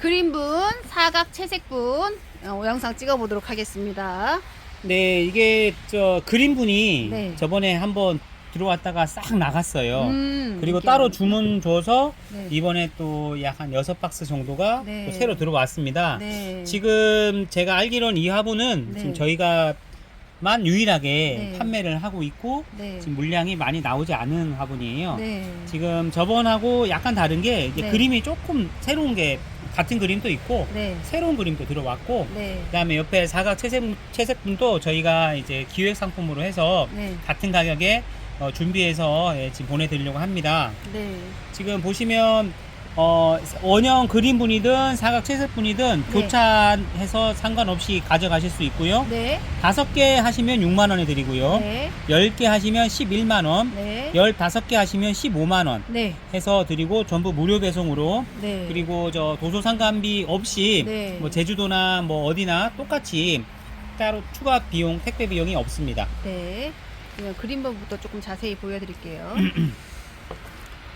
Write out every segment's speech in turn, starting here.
그린분, 사각, 채색분 어, 영상 찍어보도록 하겠습니다. 네, 이게 저 그린분이 네. 저번에 한번 들어왔다가 싹 나갔어요. 음, 그리고 이게 따로. 주문 줘서 네. 이번에 또 약 한 여섯 박스 정도가 네. 또 새로 들어왔습니다. 네. 지금 제가 알기로는 이 화분은 네. 지금 저희가 만 유일하게 네. 판매를 하고 있고 네. 지금 물량이 많이 나오지 않은 화분이에요. 네. 지금 저번하고 약간 다른 게 이제 네. 그림이 조금 새로운 게 같은 그림도 있고 네. 새로운 그림도 들어왔고 네. 그다음에 옆에 사각 채색 채색분도 저희가 이제 기획 상품으로 해서 네. 같은 가격에 어, 준비해서 예, 지금 보내드리려고 합니다. 네. 지금 보시면 어, 원형 그린분이든 사각 채색분이든 네. 교차해서 상관없이 가져가실 수 있고요. 네. 다섯 개 하시면 6만 원에 드리고요. 네. 열개 하시면 11만 원, 네. 열다섯 개 하시면 15만 원 네. 해서 드리고 전부 무료 배송으로 네. 그리고 저 도서 상관비 없이 네. 뭐 제주도나 뭐 어디나 똑같이 따로 추가 비용 택배 비용이 없습니다. 네. 그린분부터 조금 자세히 보여드릴게요.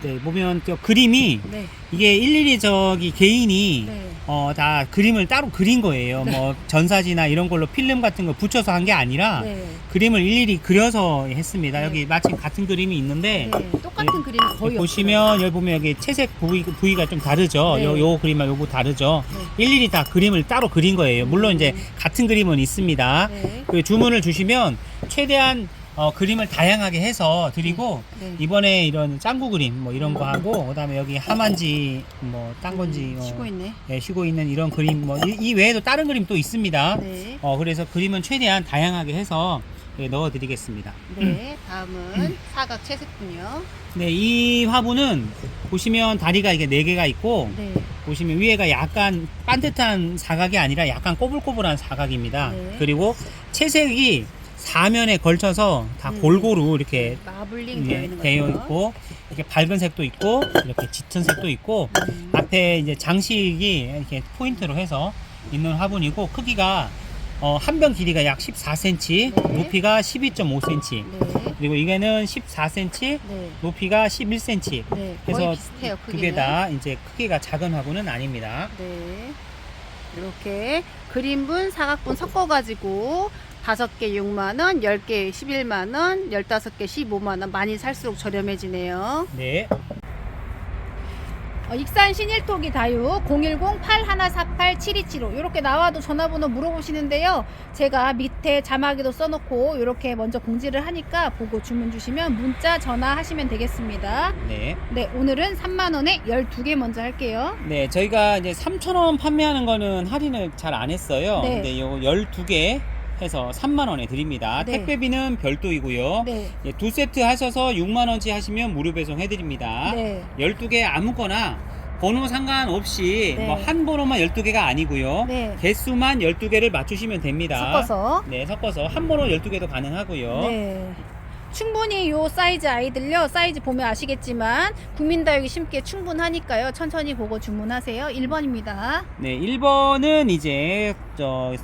네 보면 저 그림이 네. 이게 일일이 저기 개인이 네. 어 다 그림을 따로 그린 거예요. 네. 뭐 전사지나 이런 걸로 필름 같은 거 붙여서 한 게 아니라 네. 그림을 일일이 그려서 했습니다. 네. 여기 마침 같은 그림이 있는데 네. 똑같은 그림이 거의 여기 보시면 여기 보면 여기 채색 부위, 부위가 좀 다르죠. 네. 요, 요 그림과 요거 다르죠. 없어요. 일일이 다 그림을 따로 그린 거예요. 물론 음. 이제 같은 그림은 있습니다. 네. 네. 그 주문을 주시면 최대한 어, 그림을 다양하게 해서 드리고 네. 이번에 이런 짱구 그림 뭐 이런 거 하고 그다음에 여기 하만지 뭐 딴 건지 어, 쉬고 있네. 예, 쉬고 있는 이런 그림 뭐 이 외에도 다른 그림 또 있습니다. 네. 어 그래서 그림은 최대한 다양하게 해서 예, 넣어드리겠습니다. 네. 다음은 사각 채색분이요. 네, 이 화분은 보시면 다리가 이게 네 개가 있고 네. 보시면 위에가 약간 반듯한 사각이 아니라 약간 꼬불꼬불한 사각입니다. 네. 그리고 채색이 사면에 걸쳐서 다 음. 골고루 이렇게 마블링 되어 예, 있는 되어 거죠. 있고 이렇게 밝은 색도 있고 이렇게 짙은 색도 있고 음. 앞에 이제 장식이 이렇게 포인트로 해서 있는 화분이고 크기가 어, 한 병 길이가 약 14cm, 네. 높이가 12.5cm, 네. 그리고 이게는 14cm, 네. 높이가 11cm. 네. 거의 비슷해요. 두 크기는. 개다 이제 크기가 작은 화분은 아닙니다. 네. 이렇게 그린분, 사각분 섞어가지고 다섯 개 6만 원, 10개 11만 원, 15개 15만 원 많이 살수록 저렴해지네요. 네, 어, 익산 신일토기 다육 010-8148-7275 이렇게 나와도 전화번호 물어보시는데요. 제가 밑에 자막에도 써놓고 이렇게 먼저 공지를 하니까 보고 주문 주시면 문자 전화하시면 되겠습니다. 네. 네, 오늘은 3만원에 12개 먼저 할게요. 네, 저희가 이제 3,000원 판매하는 거는 할인을 잘 안 했어요. 네. 근데 요거 12개 해서 3만 원에 드립니다. 네. 택배비는 별도이고요. 네. 예, 두 세트 하셔서 6만 원치 하시면 무료 배송 해 드립니다. 네. 12개 아무거나 번호 상관없이 네. 뭐 한 번호만 12개가 아니고요. 네. 개수만 12개를 맞추시면 됩니다. 섞어서. 네, 섞어서 한 번호 12개도 가능하고요. 네. 충분히 요 사이즈 아이들요. 사이즈 보면 아시겠지만 국민다육이 심기에 충분하니까요. 천천히 보고 주문하세요. 1번입니다. 네, 1번은 이제 저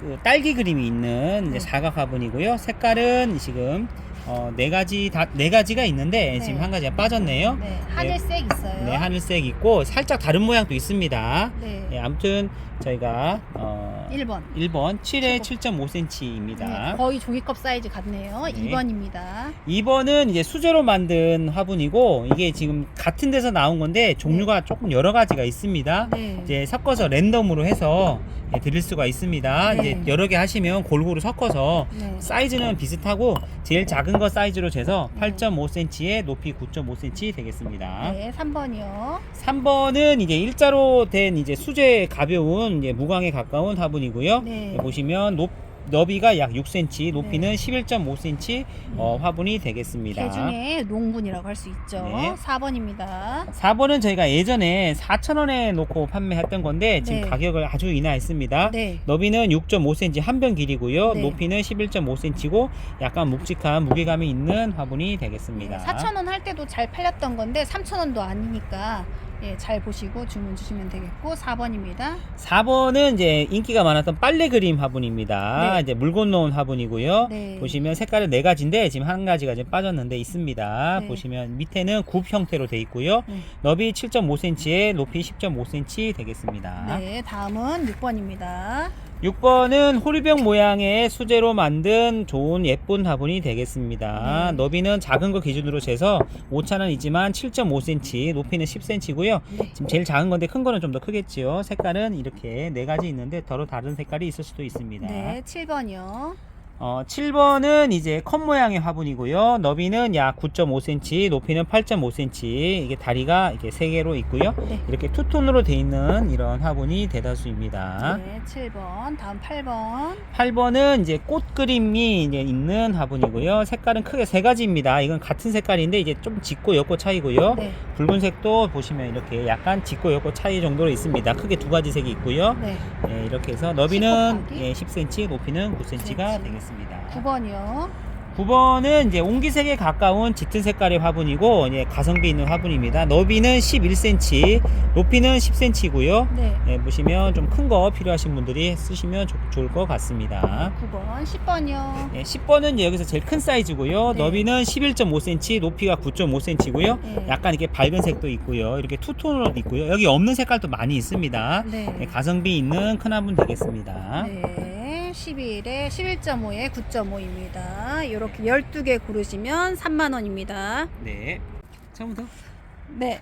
그 딸기 그림이 있는 네. 이제 사각 화분이고요. 색깔은 지금 어, 네 가지 다 네 가지가 있는데 네. 지금 한 가지가 빠졌네요. 네. 하늘색 있어요. 네, 하늘색 있고 살짝 다른 모양도 있습니다. 네. 네, 아무튼 저희가 어, 1번. 1번 7에 최고. 7.5cm입니다. 네, 거의 종이컵 사이즈 같네요. 네. 2번입니다. 2번은 이제 수제로 만든 화분이고 이게 지금 같은 데서 나온 건데 종류가 조금 여러 가지가 있습니다. 네. 이제 섞어서 랜덤으로 해서 예, 드릴 수가 있습니다. 네. 이제 여러 개 하시면 골고루 섞어서 네. 사이즈는 비슷하고 제일 작은 거 사이즈로 재서 네. 8.5cm에 높이 9.5cm 되겠습니다. 네, 3번이요. 3번은 이제 일자로 된 이제 수제 가벼운 이제 무광에 가까운 화분이고요. 네. 보시면 높 너비가 약 6cm, 높이는 11.5cm 어, 화분이 되겠습니다. 개중에 농분이라고 할 수 있죠. 네. 4번입니다. 4번은 저희가 예전에 4,000원에 놓고 판매했던 건데 지금 네. 가격을 아주 인하했습니다. 네. 너비는 6.5cm 한병 길이고요. 네. 높이는 11.5cm고 약간 묵직한 무게감이 있는 화분이 되겠습니다. 네, 4,000원 할 때도 잘 팔렸던 건데 3,000원도 아니니까 예, 잘 보시고 주문 주시면 되겠고 4번입니다. 4번은 이제 인기가 많았던 빨래 그림 화분입니다. 네. 이제 물 건너온 화분이고요. 네. 보시면 색깔은 네 가지인데 지금 한 가지가 좀 빠졌는데 있습니다. 네. 보시면 밑에는 굽 형태로 돼 있고요. 네. 너비 7.5cm에 높이 10.5cm 되겠습니다. 네, 다음은 6번입니다. 6번은 호리병 모양의 수제로 만든 좋은 예쁜 화분이 되겠습니다. 네. 너비는 작은 거 기준으로 재서 오차는 있지만 7.5cm, 높이는 10cm고요. 네. 지금 제일 작은 건데 큰 거는 좀 더 크겠지요. 색깔은 이렇게 네 가지 있는데 더러 다른 색깔이 있을 수도 있습니다. 네, 7번이요. 어, 7번은 이제 컵 모양의 화분이고요. 너비는 약 9.5cm, 높이는 8.5cm. 이게 다리가 이렇게 세 개로 있고요. 네. 이렇게 투톤으로 돼 있는 이런 화분이 대다수입니다. 네, 7번. 다음 8번. 8번은 이제 꽃 그림이 이제 있는 화분이고요. 색깔은 크게 세 가지입니다. 이건 같은 색깔인데 이제 좀 짙고 옅고 차이고요. 네. 붉은색도 보시면 이렇게 약간 짙고 옅고 차이 정도로 있습니다. 크게 두 가지 색이 있고요. 네. 예, 이렇게 해서 너비는 10 곱하기 예, 10cm, 높이는 9cm가 9cm. 되겠습니다. 9번이요. 9번은 이제 옹기색에 가까운 짙은 색깔의 화분이고 이제 가성비 있는 화분입니다. 너비는 11cm, 높이는 10cm고요. 네. 예, 보시면 좀 큰 거 필요하신 분들이 쓰시면 좋- 좋을 것 같습니다. 9번. 10번이요. 예, 10번은 이제 여기서 제일 큰 사이즈고요. 네. 너비는 11.5cm, 높이가 9.5cm고요. 네. 약간 이렇게 밝은 색도 있고요. 이렇게 투톤으로 있고요. 여기 없는 색깔도 많이 있습니다. 네. 예, 가성비 있는 큰 화분 되겠습니다. 네, 11에 11.5에 9.5입니다. 이렇게 12개 고르시면 3만원입니다. 네. 처음부터. 네.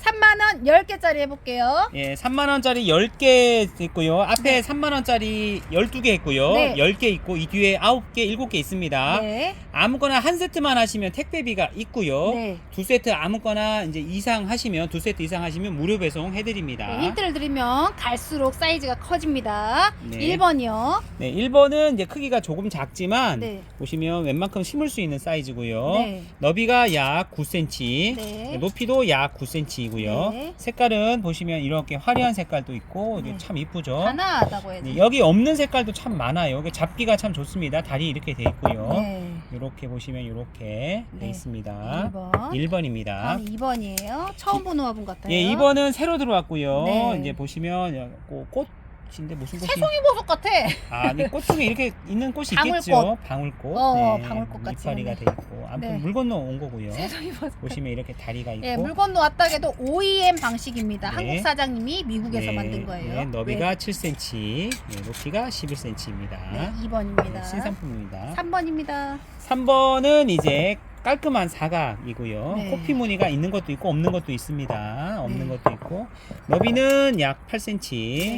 3만원 10개짜리 해볼게요. 예, 3만 원짜리 10개 있고요. 앞에 3만 원짜리 12개 있고요. 네. 10개 있고, 이 뒤에 9개, 7개 있습니다. 네. 아무거나 한 세트만 하시면 택배비가 있고요. 네. 두 세트 아무거나 이제 이상 하시면, 두 세트 이상 하시면 무료 배송 해드립니다. 네, 힌트를 드리면 갈수록 사이즈가 커집니다. 네. 1번이요. 네, 1번은 이제 크기가 조금 작지만, 네. 보시면 웬만큼 심을 수 있는 사이즈고요. 네. 너비가 약 9cm, 네. 높이도 약 9cm 이고요. 네. 색깔은 보시면 이렇게 화려한 색깔도 있고 이게 네. 참 이쁘죠. 하나하다고 해야 네, 되나? 여기 없는 색깔도 참 많아요. 이게 잡기가 참 좋습니다. 다리 이렇게 돼 있고요. 네. 이렇게 보시면 이렇게 돼 네. 있습니다. 1번. 1번입니다. 다음 2번이에요. 처음 보는 화분 같아요. 예, 2번은 새로 들어왔고요. 네. 이제 보시면 고- 꽃인데 무슨 꽃이? 새송이 보석 같아. 아, 네, 꽃 중에 이렇게 있는 꽃이 방울꽃. 있겠죠. 방울꽃. 어, 네, 방울꽃 같이 이파리가 생겼네. 돼 있고. 아무튼 네. 물 건너 온 거고요. 새송이 보석. 보시면 이렇게 다리가 있고. 예, 물 건너 왔다 해도 OEM 방식입니다. 네. 한국 사장님이 미국에서 네, 만든 거예요. 네, 너비가 7cm, 네, 높이가 11cm입니다. 네, 2번입니다. 신상품입니다. 3번입니다. 3번은 이제 깔끔한 사각이고요. 네. 코피 무늬가 있는 것도 있고 없는 것도 있습니다. 없는 네. 것도 있고 너비는 약 8cm,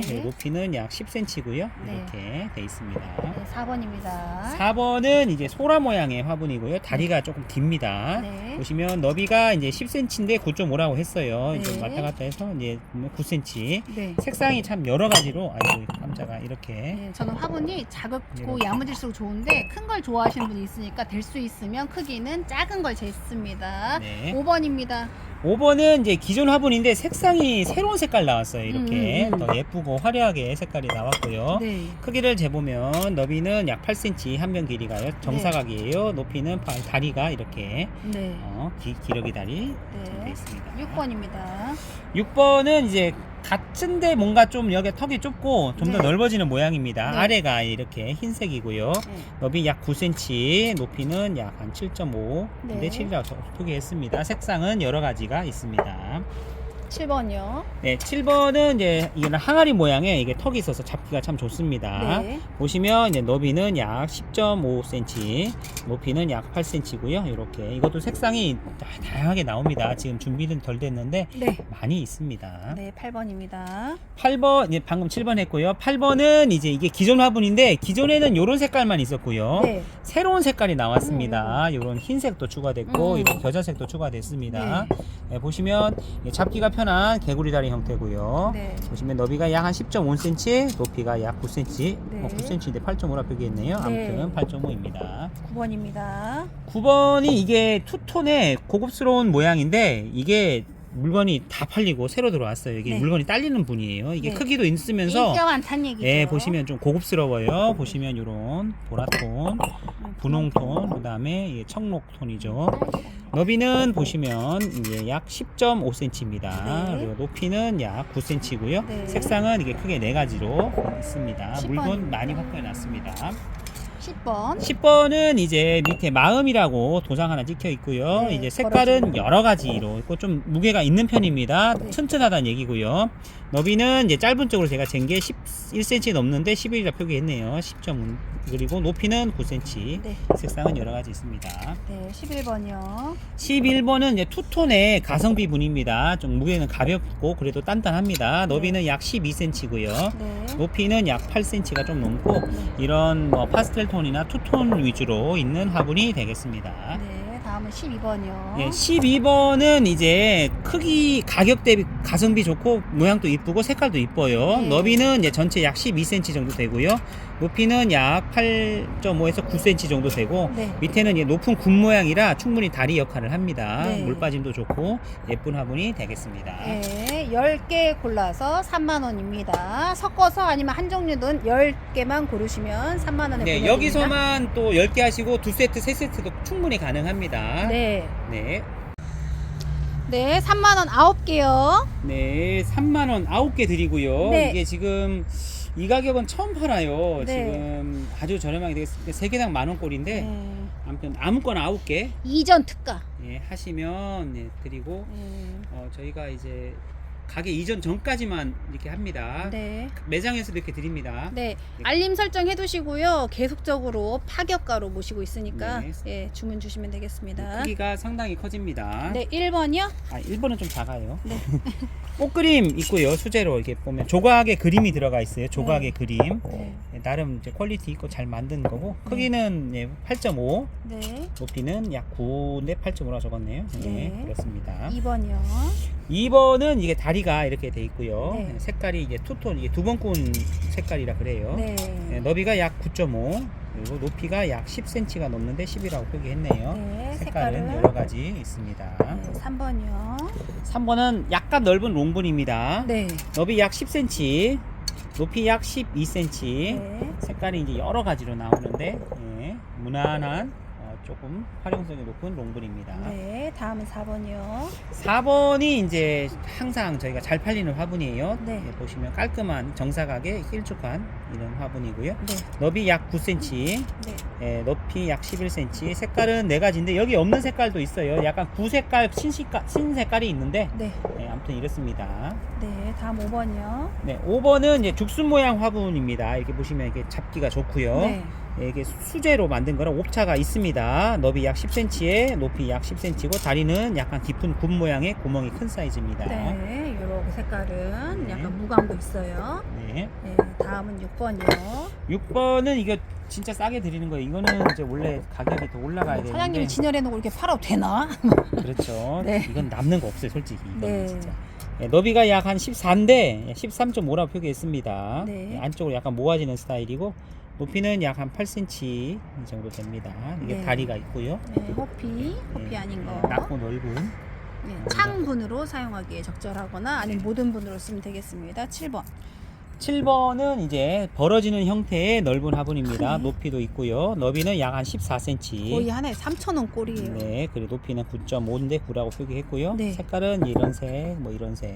네. 높이는 약 10cm고요. 네. 이렇게 돼 있습니다. 네, 4번입니다. 4번은 이제 소라 모양의 화분이고요. 다리가 조금 깁니다. 네. 보시면 너비가 이제 10cm인데 9.5라고 했어요. 이제 네. 왔다 갔다 해서 이제 9cm. 네. 색상이 참 여러 가지로 아이고 깜짝아 이렇게 네, 저는 화분이 작고 이렇게. 야무질수록 좋은데 큰 걸 좋아하시는 분이 있으니까 될 수 있으면 크기는 작은 걸 쟀습니다. 네. 5번입니다. 5번은 이제 기존 화분인데 색상이 새로운 색깔 나왔어요. 이렇게 음, 음, 음. 더 예쁘고 화려하게 색깔이 나왔고요. 네. 크기를 재보면 너비는 약 8cm 한 면 길이가요. 정사각이에요. 높이는 바- 다리가 이렇게 네. 어, 기, 기러기 다리 돼 네. 있습니다. 6번입니다. 6번은 이제 같은데 뭔가 좀 여기 턱이 좁고 좀더 네. 넓어지는 모양입니다. 네. 아래가 이렇게 흰색이고요. 네. 너비 약 9cm, 높이는 약 한 7.5. 근데 네. 7이라고 소개했습니다. 색상은 여러 가지 가 있습니다. 7번이요. 네, 7번은 이제 이거는 항아리 모양의 이게 턱이 있어서 잡기가 참 좋습니다. 네. 보시면 이제 너비는 약 10.5cm, 높이는 약 8cm고요. 이렇게 이것도 색상이 다- 다양하게 나옵니다. 지금 준비는 덜 됐는데 네. 많이 있습니다. 네, 8번입니다. 8번, 이제 방금 7번 했고요. 8번은 이제 이게 기존 화분인데 기존에는 이런 색깔만 있었고요. 네. 새로운 색깔이 나왔습니다. 이런 흰색도 추가됐고 음. 이런 겨자색도 추가됐습니다. 네, 보시면 이게 잡기가 편한 개구리 다리 형태고요. 네. 보시면 너비가 약 한 10.5cm, 높이가 약 9cm, 네. 어, 9cm인데 8.5라 표기했네요. 아무튼 네. 8.5입니다. 9번입니다. 9번이 이게 투톤의 고급스러운 모양인데 이게 물건이 다 팔리고 새로 들어왔어요. 이게 네. 물건이 딸리는 분이에요. 이게 네. 크기도 있으면서 많다는 얘기죠. 예, 보시면 좀 고급스러워요. 보시면 이런 보라톤, 분홍톤, 그다음에 청록톤이죠. 너비는 보시면 이제 약 10.5cm입니다. 네. 그리고 높이는 약 9cm고요. 네. 색상은 이게 크게 네 가지로 있습니다. 10번 물건. 많이 확보해 놨습니다. 10번. 10번은 이제 밑에 마음이라고 도장 하나 찍혀 있고요. 네, 이제 색깔은 여러 가지로 있고 좀 무게가 있는 편입니다. 네. 튼튼하다는 얘기고요. 너비는 이제 짧은 쪽으로 제가 잰 게 11cm 넘는데 11이라 표기했네요. 10점 그리고 높이는 9cm. 네. 색상은 여러 가지 있습니다. 네, 11번이요. 11번은 이제 투톤의 가성비 분입니다. 좀 무게는 가볍고 그래도 단단합니다. 너비는 약 12cm고요. 네. 높이는 약 8cm가 좀 넘고 이런 뭐 파스텔 톤이나 투톤 위주로 있는 화분이 되겠습니다. 네, 다음은 12번이요. 예, 12번은 이제 크기 가격 대비 가성비 좋고 모양도 이쁘고 색깔도 이뻐요. 네. 너비는 이제 전체 약 12cm 정도 되고요. 높이는 약 8.5에서 9cm 정도 되고 네. 밑에는 높은 군 모양이라 충분히 다리 역할을 합니다. 네. 물 빠짐도 좋고 예쁜 화분이 되겠습니다. 네, 10개 골라서 3만 원입니다. 섞어서 아니면 한 종류든 10개만 고르시면 3만 원에 네, 여기서만 또 10개 하시고 두 세트, 세 세트도 충분히 가능합니다. 네. 네. 네, 3만 원 9개요. 네, 3만 원 9개 드리고요. 네. 이게 지금 이 가격은 처음 팔아요. 네. 지금 아주 저렴하게 되겠습니다. 세 개당 만 원꼴인데 네. 아무튼 아무거나 9개 이전 특가. 예, 하시면 예, 드리고 네. 어, 저희가 이제 가게 이전 전까지만 이렇게 합니다. 네. 매장에서도 이렇게 드립니다. 네. 알림 설정 해두시고요. 계속적으로 파격가로 모시고 있으니까 네. 예, 주문 주시면 되겠습니다. 크기가 상당히 커집니다. 네, 1번이요. 아, 1번은 좀 작아요. 네. 꽃그림 있고요. 수제로 이렇게 보면 조각의 그림이 들어가 있어요. 조각의 그림. 네. 예, 나름 이제 퀄리티 있고 잘 만든 거고 크기는 예, 8.5 네. 높이는 약 9인데 8.5라 적었네요. 네, 네. 그렇습니다. 2번이요. 2번은 이게 다리가 이렇게 돼 있고요. 네. 예, 색깔이 이제 투톤 이게 두 번꾼 색깔이라 그래요. 네. 예, 너비가 약 9.5 그리고 높이가 약 10cm가 넘는데 10이라고 표기했네요. 네, 색깔은 색깔은 여러 가지 있습니다. 네, 3번이요. 3번은 약간 넓은 롱분입니다. 네. 너비 약 10cm, 높이 약 12cm. 네. 색깔이 이제 여러 가지로 나오는데 예, 무난한 어, 조금 활용성이 높은 롱분입니다. 네, 다음은 4번이요. 4번이 이제 항상 저희가 잘 팔리는 화분이에요. 네. 예, 보시면 깔끔한 정사각의 길쭉한 이런 화분이고요. 네. 너비 약 9cm, 네. 예, 높이 약 11cm. 색깔은 네 가지인데 여기 없는 색깔도 있어요. 약간 구색깔, 신색깔, 신색깔이 있는데 네. 예, 아무튼 이렇습니다. 네, 다음 5번이요. 네, 5번은 이제 죽순 모양 화분입니다. 이렇게 보시면 이렇게 잡기가 좋고요. 네. 예, 이게 수제로 만든 거라 옵차가 있습니다. 너비 약 10cm에 높이 약 10cm고 다리는 약간 깊은 군 모양의 구멍이 큰 사이즈입니다. 네, 요렇게 색깔은 네. 약간 무광도 있어요. 네. 네, 다음은 6번이요. 6번은 이거 진짜 싸게 드리는 거예요. 이거는 이제 원래 가격이 더 올라가야 되는데 사장님이 진열해 놓고 이렇게 팔아도 되나? 그렇죠. 네. 이건 남는 거 없어요, 솔직히. 이거는 네. 진짜. 예, 너비가 약 한 14인데 13.5라고 표기했습니다. 네. 예, 안쪽으로 약간 모아지는 스타일이고 높이는 약 한 8cm 이 정도 됩니다. 이게 네. 다리가 있고요. 네, 호피, 호피 예, 아닌 거. 예, 낮고 넓은 네, 창분으로 사용하기에 적절하거나 아니면 모든 분으로 쓰면 되겠습니다. 7번. 7번은 이제 벌어지는 형태의 넓은 화분입니다. 크네. 높이도 있고요. 너비는 약 한 14cm. 거의 하나에 3,000원 꼴이에요. 네, 그리고 높이는 9.5인데 9라고 표기했고요. 네. 색깔은 이런 색, 뭐 이런 색,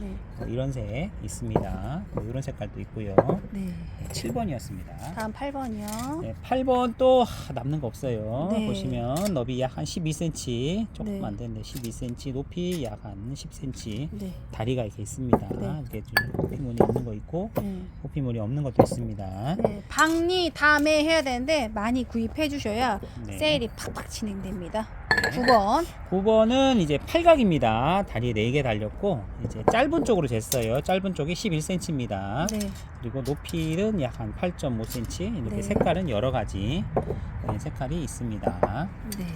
네. 뭐 이런 색 있습니다. 뭐 이런 색깔도 있고요. 네. 7번이었습니다. 다음 8번이요. 네, 8번 또 하, 남는 거 없어요. 네. 보시면 너비 약 한 12cm, 조금 네. 안 되는데 12cm, 높이 약 한 10cm, 네. 다리가 이렇게 있습니다. 네. 이게 좀 호피물이 있는 거 있고 네. 호피물이 없는 것도 있습니다. 네, 방리 다음에 해야 되는데 많이 구입해 주셔야 네. 세일이 팍팍 진행됩니다. 네. 9번. 9번은 이제 팔각입니다. 다리에 4개 달렸고 이제 짧은 쪽으로 쟀어요. 짧은 쪽이 11cm입니다. 네. 그리고 높이는 약 한 8.5cm. 이렇게 네. 색깔은 여러 가지 네, 색깔이 있습니다. 네.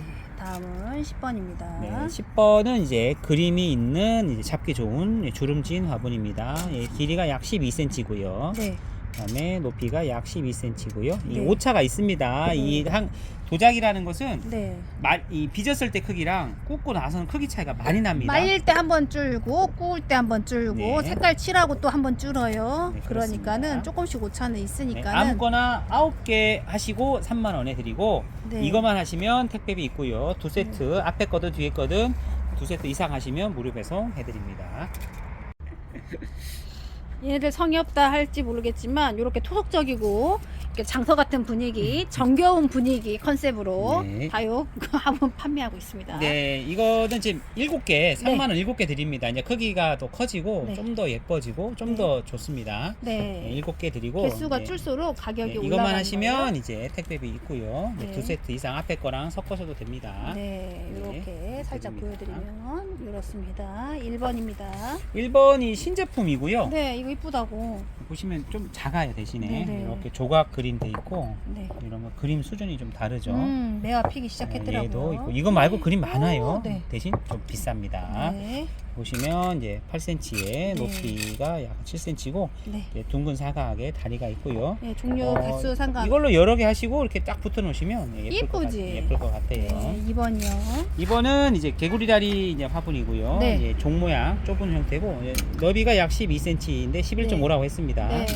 다음은 10번입니다. 네, 10번은 이제 그림이 있는 이제 잡기 좋은 주름진 화분입니다. 예, 길이가 약 12cm고요. 네. 그다음에 높이가 약 12cm고요. 이 네. 오차가 있습니다. 네. 이 한 도자기라는 것은 네. 말, 이 빚었을 때 크기랑 굽고 나서는 크기 차이가 많이 납니다. 말릴 때 한 번 줄고 구울 때 한 번 줄고 네. 색깔 칠하고 또 한 번 줄어요. 네, 그러니까는. 조금씩 오차는 네, 있으니까는 아무거나 9개 하시고 3만 원에 드리고 네. 이것만 하시면 택배비 있고요. 두 세트 앞에 거든 뒤에 거든 두 세트 이상 하시면 무료 배송 해드립니다. 얘네들 성의 없다 할지 모르겠지만 이렇게 토속적이고 이렇게 장터 같은 분위기, 정겨운 분위기 컨셉으로 음. 네. 다육 한번 판매하고 있습니다. 네, 이거는 지금 7개, 3만 원 7개 드립니다. 이제 크기가 더 커지고 네. 좀 더 예뻐지고 좀 네. 더 좋습니다. 네. 네, 7개 드리고 개수가 네. 줄수록 네, 가격이 올라가는 이것만 하시면 거예요. 이제 택배비 있고요. 네, 네. 두 세트 이상 앞에 거랑 섞어서도 됩니다. 네, 이렇게 살짝 드립니다. 보여드리면 이렇습니다. 1번입니다. 1번이 신제품이고요. 네, 이거 이쁘다고. 보시면 좀 작아요 대신에 네, 네. 이렇게 조각 그림 돼 있고 네. 이런 거 그림 수준이 좀 다르죠. 음, 매화 피기 네, 시작했더라고요. 얘도 있고 이거 말고 그림 많아요. 오, 네. 대신 좀 비쌉니다. 네, 보시면 이제 8cm에 네. 높이가 약 7cm고 네. 둥근 사각에 다리가 있고요. 네, 종류 어, 개수 상관. 이걸로 여러 개 하시고 이렇게 딱 붙여 놓으시면 예, 예쁠 것, 같, 예쁘지? 예쁠 것 같아요. 네, 2번이요. 이번은 이제 개구리 다리 이제 화분이고요. 네. 이제 종 모양 좁은 형태고 예, 너비가 약 12cm인데 11.5라고 했습니다. 네.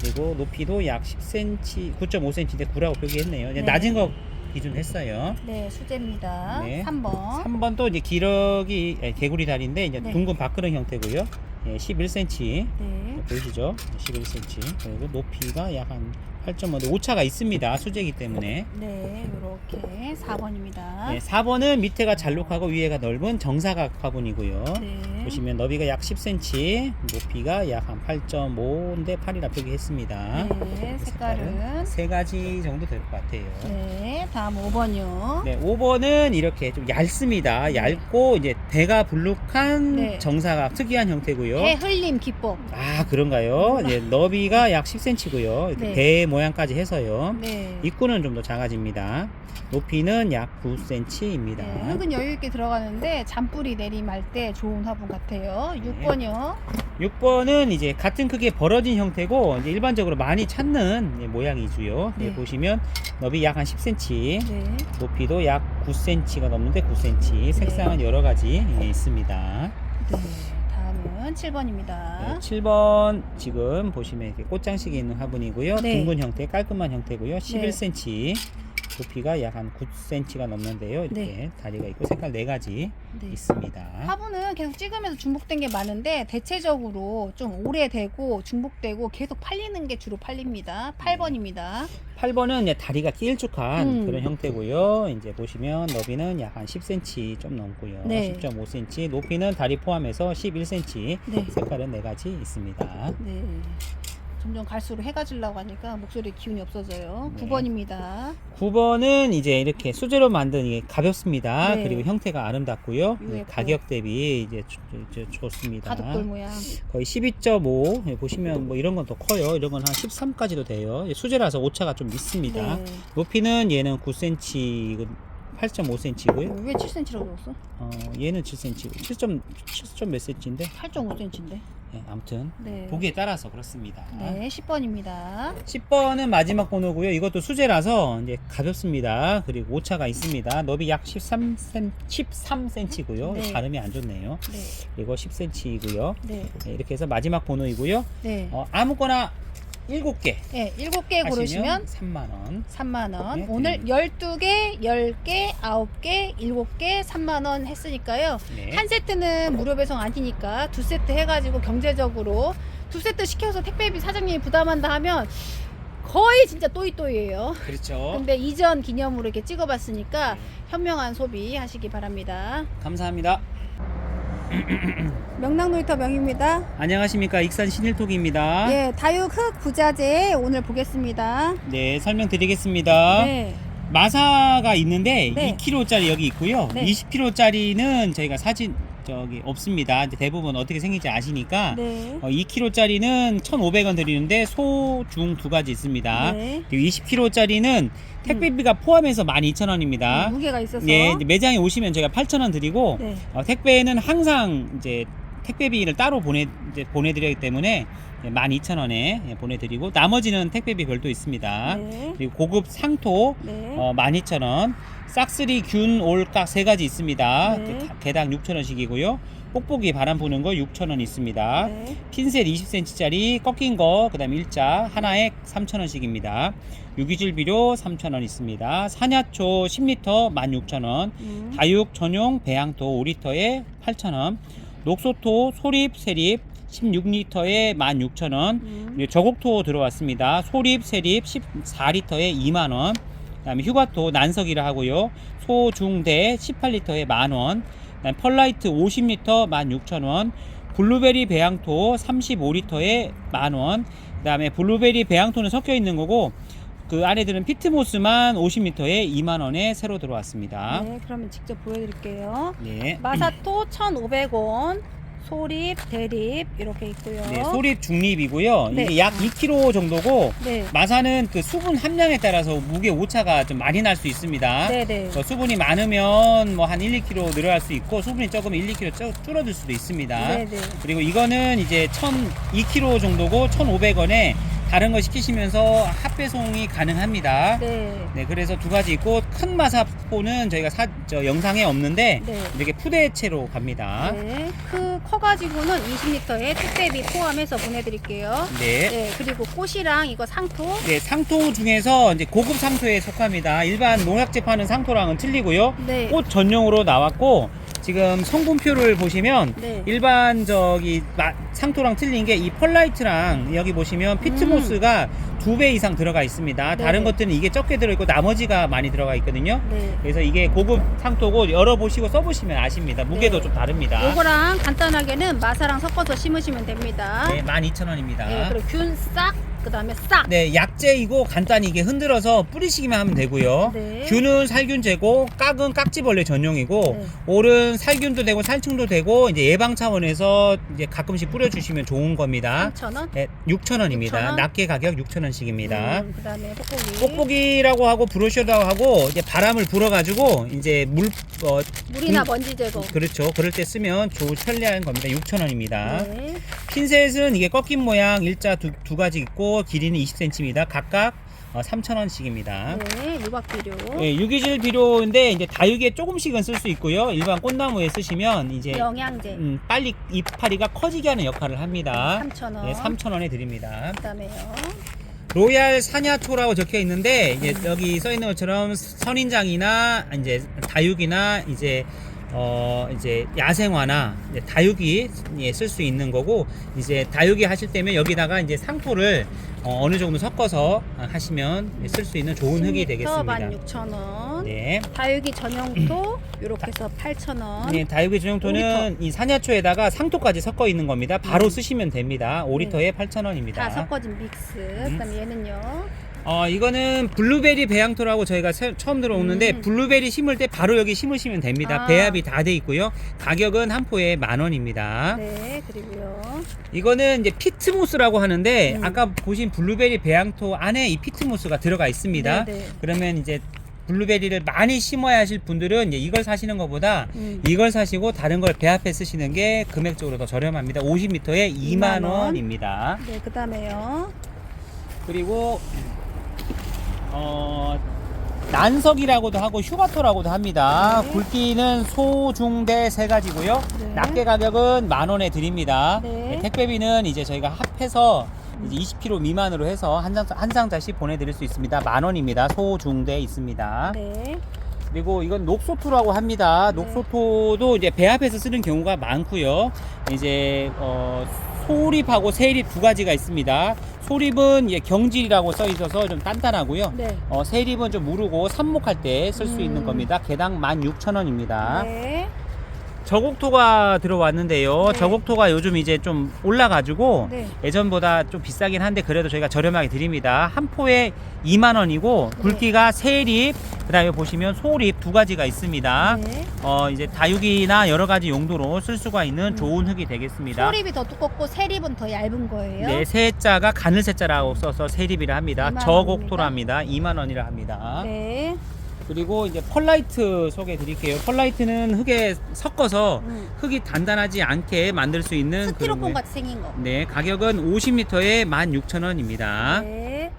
그리고 높이도 약 10cm, 9.5cm인데 9라고 표기했네요. 이제 네. 낮은 거 기준 했어요. 네, 수제입니다. 네. 3번. 3번도 이제 기러기 예, 개구리 다리인데 이제 네. 둥근 밥그릇 형태고요. 예, 11cm 네. 보이시죠? 11cm 그리고 높이가 약 한 8.5도 오차가 있습니다. 수제이기 때문에. 네, 이렇게 4번입니다. 네, 4번은 밑에가 잘록하고 위에가 넓은 정사각 화분이고요. 네. 보시면 너비가 약 10cm, 높이가 약 한 8.5인데 8이라 표기했습니다. 네, 색깔은 세 가지 정도 될 것 같아요. 네, 다음 5번이요. 네, 5번은 이렇게 좀 얇습니다. 네. 얇고 이제 대가 불룩한 네. 정사각 특이한 형태고요. 해 흘림 기법. 아 그런가요? 이제 너비가 약 10cm고요. 이렇게 네. 배 모양까지 해서요. 네. 입구는 좀 더 작아집니다. 높이는 약 9cm입니다. 네, 흙은 여유 있게 들어가는데 잔뿌리 내림할 때 좋은 화분 같아요. 6번이요. 6번은 이제 같은 크기의 벌어진 형태고 이제 일반적으로 많이 찾는 이제 모양이고요. 네. 네, 보시면 너비 약 한 10cm, 네. 높이도 약 9cm가 넘는데 9cm. 색상은 여러 가지 예, 있습니다. 네. 다음은 7번입니다. 네, 7번 지금 보시면 이렇게 꽃장식이 있는 화분이고요. 네. 둥근 형태, 깔끔한 형태고요. 11cm. 높이가 약 한 9cm가 넘는데요. 이렇게 네. 다리가 있고 색깔 네 가지 네. 있습니다. 화분은 계속 찍으면서 중복된 게 많은데 대체적으로 좀 오래되고 중복되고 계속 팔리는 게 주로 팔립니다. 8번입니다. 8번은 이제 다리가 길쭉한 음. 그런 형태고요. 이제 보시면 너비는 약 한 10cm 좀 넘고요. 네. 10.5cm, 높이는 다리 포함해서 11cm. 네. 색깔은 네 가지 있습니다. 네. 점점 갈수록 해가 지려고 하니까 목소리 기운이 없어져요. 네. 9번입니다. 9번은 이제 이렇게 수제로 만든 이게 가볍습니다. 네. 그리고 형태가 아름답고요. 네. 가격 대비 이제 조- 조- 좋습니다. 가족돌 모양. 거의 12.5 예, 보시면 뭐 이런 건 더 커요. 이런 건 한 13까지도 돼요. 예, 수제라서 오차가 좀 있습니다. 네. 높이는 얘는 9cm, 8.5cm고요. 왜 7cm라고 적었어? 어, 얘는 7cm, 7점 7점 몇 cm인데? 8.5cm인데. 예, 아무튼 네. 보기에 따라서 그렇습니다. 네, 10번입니다. 10번은 마지막 번호고요. 이것도 수제라서 이제 가볍습니다. 그리고 오차가 있습니다. 너비 약 13cm, 13cm고요. 네. 발음이 안 좋네요. 네. 그리고 10cm이고요. 네. 이렇게 해서 마지막 번호이고요. 네. 어, 아무거나 7개 네, 7개 하시면 고르시면 3만 원. 3만 원. 네, 오늘 드립니다. 12개, 10개, 9개, 7개, 3만 원 했으니까요. 네. 한 세트는 무료 배송 아니니까 두 세트 해 가지고 경제적으로 두 세트 시켜서 택배비 사장님이 부담한다 하면 거의 진짜 또이또이예요. 그렇죠. 근데 이전 기념으로 이렇게 찍어봤으니까 네. 현명한 소비 하시기 바랍니다. 감사합니다. 명랑놀이터 명입니다. 안녕하십니까 익산 신일톡입니다. 예, 다육 흑 부자재 오늘 보겠습니다. 네, 설명드리겠습니다. 네, 마사가 있는데 네. 2kg짜리 여기 있고요. 네. 20kg짜리는 저희가 사진 저기 없습니다. 이제 대부분 어떻게 생긴지 아시니까 네, 어, 2kg짜리는 1,500원 드리는데 소, 중 두 가지 있습니다. 네. 그리고 20kg짜리는 택배비가 포함해서 12,000원입니다. 무게가 있어서. 네, 이제 매장에 오시면 저희가 8,000원 드리고 네, 어, 택배는 항상 이제 택배비를 따로 보내 이제 보내드리기 때문에 12,000원에 보내드리고 나머지는 택배비 별도 있습니다. 네. 그리고 고급 상토 네. 어, 12,000원, 싹쓸이 균 올각 세 가지 있습니다. 네. 개- 개당 6,000원씩이고요. 뽁뽁이 바람 부는 거 6,000원 있습니다. 네. 핀셋 20cm짜리 꺾인 거, 그 다음에 일자 하나에 3,000원씩입니다. 유기질 비료 3,000원 있습니다. 산야초 10리터 16,000원. 음. 다육 전용 배양토 5리터에 8,000원. 녹소토 소립 세립 16리터에 16,000원. 음. 저곡토 들어왔습니다. 소립 세립 14리터에 2만원. 그다음에 휴가토 난석이라 하고요. 소중대 18리터에 만원. 그다음 펄라이트 50리터 16,000원. 블루베리 배양토 35리터에 만원. 그다음에 블루베리 배양토는 섞여 있는 거고 그 안에 드는 피트모스만 50리터에 2만 원에 새로 들어왔습니다. 네, 그러면 직접 보여드릴게요. 네. 마사토 1,500원, 소립, 대립 이렇게 있고요. 네, 소립 중립이고요. 네. 이게 약 2kg 정도고 네, 마사는 그 수분 함량에 따라서 무게 오차가 좀 많이 날 수 있습니다. 네, 네. 어, 수분이 많으면 뭐 한 1, 2kg 늘어날 수 있고 수분이 적으면 1, 2kg 줄- 줄어들 수도 있습니다. 네, 네. 그리고 이거는 이제 1,000, 2kg 정도고 1,500원에 다른 거 시키시면서 합배송이 가능합니다. 네. 네. 그래서 두 가지 있고 큰 마사포는 저희가 사, 저 영상에 없는데 네. 이렇게 푸대체로 갑니다. 네. 그 커가지고는 20리터에 택배비 포함해서 보내드릴게요. 네. 네, 그리고 꽃이랑 이거 상토. 네, 상토 중에서 이제 고급 상토에 속합니다. 일반 농약제 파는 상토랑은 틀리고요. 네. 꽃 전용으로 나왔고 지금 성분표를 보시면 네. 일반 저기 마- 상토랑 틀린 게 이 펄라이트랑 여기 보시면 피트모스가 두 배 이상 들어가 있습니다. 음. 네. 다른 것들은 이게 적게 들어있고 나머지가 많이 들어가 있거든요. 네. 그래서 이게 고급 상토고 열어보시고 써보시면 아십니다. 무게도 네. 좀 다릅니다. 요거랑 간단하게는 마사랑 섞어서 심으시면 됩니다. 네, 12,000원입니다. 네, 그리고 균 싹, 그 다음에 싹. 네, 약재이고 간단히 이게 흔들어서 뿌리시기만 하면 되고요. 네. 균은 살균 제거, 깍은 깍지벌레 전용이고 네. 올은 살균도 되고 살충도 되고 이제 예방 차원에서 이제 가끔씩 뿌려주시면 좋은 겁니다. 3,000원. 네, 6,000원입니다. 6,000원? 납계 가격 6,000원씩입니다. 음, 그 다음에 뽁뽁이. 뽁뽁이라고 하고 브로셔라고 하고 이제 바람을 불어가지고 이제 물 어, 물이나 음, 먼지 제거. 그렇죠. 그럴 때 쓰면 좋 편리한 겁니다. 6,000원입니다. 네. 핀셋은 이게 꺾인 모양 일자 두, 두 가지 있고 길이는 20cm입니다. 각각 어, 3,000원씩입니다. 네, 유박 비료. 예, 유기질 비료인데 이제 다육에 조금씩은 쓸 수 있고요. 일반 꽃나무에 쓰시면 이제 영양제. 음, 빨리 이파리가 커지게 하는 역할을 합니다. 3,000원. 네, 3,000원에 드립니다. 그 다음에요. 로얄 사냐초라고 적혀 있는데 이제 여기 써 있는 것처럼 선인장이나 이제 다육이나 이제 어 이제 야생화나 이제 다육이 예, 쓸 수 있는 거고 이제 다육이 하실 때면 여기다가 이제 상토를 어, 느 정도 섞어서 하시면 쓸 수 있는 좋은 흙이 되겠습니다. 16,000원. 네. 다육이 전용토 이렇게 해서 8,000원. 네, 다육이 전용토는 이 사냐초에다가 상토까지 섞어 있는 겁니다. 바로 음. 쓰시면 됩니다. 5리터에 8,000원입니다. 다 섞어진 믹스. 그다음에 얘는요. 어, 이거는 블루베리 배양토라고 저희가 새- 처음 들어오는데 음. 블루베리 심을 때 바로 여기 심으시면 됩니다. 아. 배합이 다 돼 있고요. 가격은 한 포에 만 원입니다. 네, 그리고요. 이거는 이제 피트모스라고 하는데 음. 아까 보신 블루베리 배양토 안에 이 피트모스가 들어가 있습니다. 네, 네. 그러면 이제 블루베리를 많이 심어야 하실 분들은 이걸 사시는 것보다 음. 이걸 사시고 다른 걸 배합해 쓰시는 게 금액적으로 더 저렴합니다. 50m에 2만 2만 원. 원입니다. 네, 그다음에요. 그리고 어 난석이라고도 하고 휴가토라고도 합니다. 네. 굵기는 소 중 대 세 가지고요. 네. 납계 가격은 만 원에 드립니다. 네. 네, 택배비는 이제 저희가 합해서 이제 20kg 미만으로 해서 한, 장, 한 상자씩 보내드릴 수 있습니다. 만 원입니다. 소 중 대 있습니다. 네. 그리고 이건 녹소토라고 합니다. 네. 녹소토도 이제 배합해서 쓰는 경우가 많고요. 이제 어, 소립하고 세립 두 가지가 있습니다. 소립은 이제 경질이라고 써 있어서 좀 단단하고요. 네. 어, 세립은 좀 무르고 삽목할 때 쓸 수 있는 음. 겁니다. 개당 16,000원입니다. 네. 저곡토가 들어왔는데요. 네. 저곡토가 요즘 이제 좀 올라가지고 네. 예전보다 좀 비싸긴 한데 그래도 저희가 저렴하게 드립니다. 한 포에 2만 원이고 네. 굵기가 세립, 그다음에 보시면 소립 두 가지가 있습니다. 네. 어 이제 다육이나 여러 가지 용도로 쓸 수가 있는 음. 좋은 흙이 되겠습니다. 소립이 더 두껍고 세립은 더 얇은 거예요. 네, 세자가 가늘 세자라고 써서 세립이라 합니다. 2만 저곡토라 합니다. 2만 원이라 합니다. 네. 그리고 이제 펄라이트 소개해 드릴게요. 펄라이트는 흙에 섞어서 음. 흙이 단단하지 않게 만들 수 있는 스티로폼 같이 생긴 거. 네, 가격은 50m에 16,000원입니다. 네.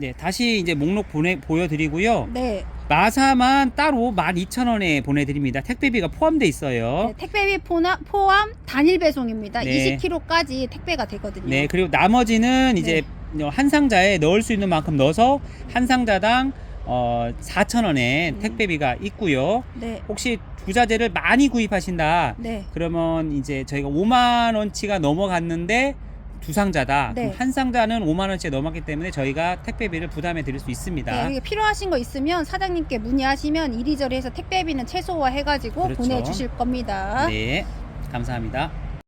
네. 다시 이제 목록 보내 보여드리고요. 네. 마사만 따로 12,000원에 보내드립니다. 택배비가 포함돼 있어요. 네, 택배비 포나, 포함 단일 배송입니다. 네. 20kg까지 택배가 되거든요. 네, 그리고 나머지는 이제 한 상자에 넣을 수 있는 만큼 넣어서 한 상자당 어, 4,000원에 음. 택배비가 있고요. 네. 혹시 부자재를 많이 구입하신다. 네. 그러면 이제 저희가 5만 원치가 넘어갔는데 두 상자다. 네. 한 상자는 5만 원치 넘었기 때문에 저희가 택배비를 부담해 드릴 수 네, 있습니다. 이게 필요하신 거 있으면 사장님께 문의하시면 이리저리 해서 택배비는 최소화 해가지고 그렇죠. 보내주실 겁니다. 네, 감사합니다.